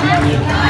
เดียว